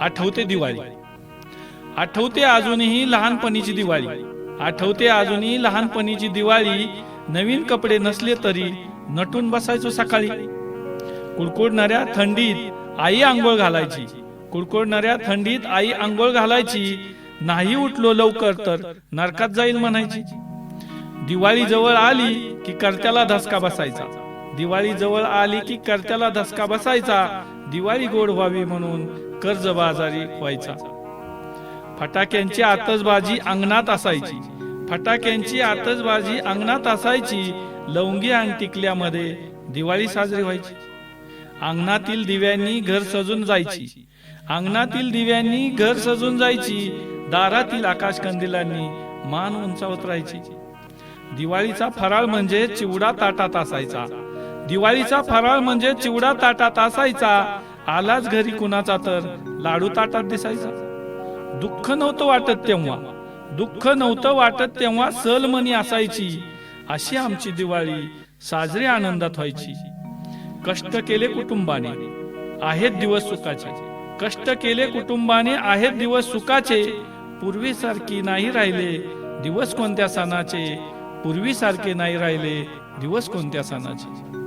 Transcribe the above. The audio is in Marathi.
आठवते दिवाळी. आठवते अजूनही लहानपणीची दिवाळी. आठवते अजूनही लहानपणीची दिवाळी. नवीन कपडे नसले तरी नटून बसायचो सकाळी. कुडकुडणाऱ्या थंडीत आई आंघोळ घालायची. कुडकुडणाऱ्या थंडीत आई आंघोळ घालायची. नाही उठलो लवकर तर नरकात जाईल म्हणायची. दिवाळी जवळ आली की कर्त्याला धसका बसायचा. दिवाळी जवळ आली की कर्त्याला धसका बसायचा. दिवाळी गोड व्हावी म्हणून कर्जबाजारी व्हायचा. फटाक्यांची आतसबाजी अंगणात असायची. फटाक्यांची आतसबाजी अंगणात असायची. लवंगी अंगटिकल्यामध्ये टिकल्यामध्ये दिवाळी साजरी व्हायची. अंगणातील दिव्यांनी घर सजून जायची. अंगणातील दिव्यांनी घर सजून जायची. दारातील आकाश कंदिलांनी मान उंचावत राहायची. दिवाळीचा फराळ म्हणजे चिवडा ताटात असायचा. दिवाळीचा फराळ म्हणजे चिवडा ताटात असायचा. आलाच घरी कुणाचा तर. लाडू ताटात दिसायचा. दुःख नव्हतं वाटत तेव्हा. दुःख नव्हतं वाटत तेव्हा सलमनी असायची. अशी आमची दिवाळी साजरी आनंदात व्हायची. कष्ट केले कुटुंबाने. आहेत दिवस सुखाचे. कष्ट केले कुटुंबाने आहेत दिवस सुखाचे. पूर्वीसारखी नाही राहिले दिवस कोणत्या सणाचे. पूर्वीसारखे नाही राहिले दिवस कोणत्या सणाचे.